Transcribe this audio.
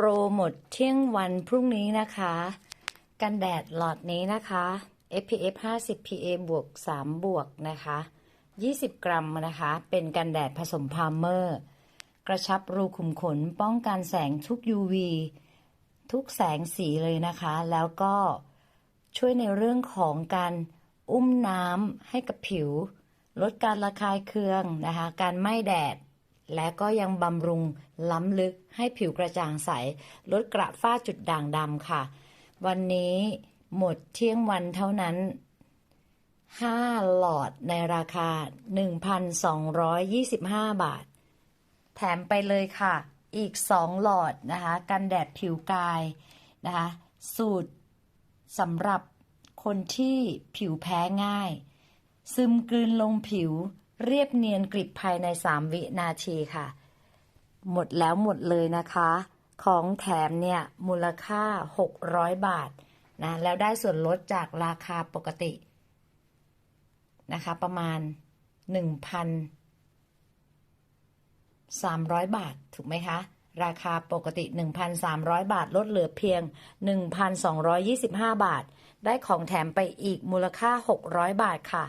โปรหมดเที่ยงวันพรุ่งนี้นะคะ กันแดดหลอดนี้นะคะ SPF 50 PA บวก 3 บวกนะคะ 20 กรัมนะคะ เป็นกันแดดผสมพาร์เมอร์ กระชับรูขุมขนป้องกันแสงทุก UV ทุกแสงสีเลยนะคะ แล้วก็ช่วยในเรื่องของการอุ้มน้ำให้กับผิว ลดการระคายเคืองนะคะ การไหม้แดด และก็ยังบำรุงล้ำลึกให้ผิวกระจ่างใส ลดกระฝ้าจุดด่างดำค่ะ วันนี้หมดเที่ยงวันเท่านั้น 5 หลอดในราคา 1,225 บาท แถมไปเลยค่ะ อีก 2 หลอดนะคะ กันแดดผิวกายนะคะ สูตรสำหรับคนที่ผิวแพ้ง่าย ซึมกลืนลงผิว เรียบเนียนกริบภายใน3วินาทีค่ะ หมดแล้วหมดเลยนะคะ ของแถมเนี่ยมูลค่า 600 บาทนะแล้วได้ส่วนลดจากราคาปกตินะคะ ประมาณ 1,300 บาท ถูกไหมคะ ราคาปกติ 1,300 บาท ลดเหลือเพียง 1,225 บาท ได้ของแถมไปอีกมูลค่า 600 บาทค่ะ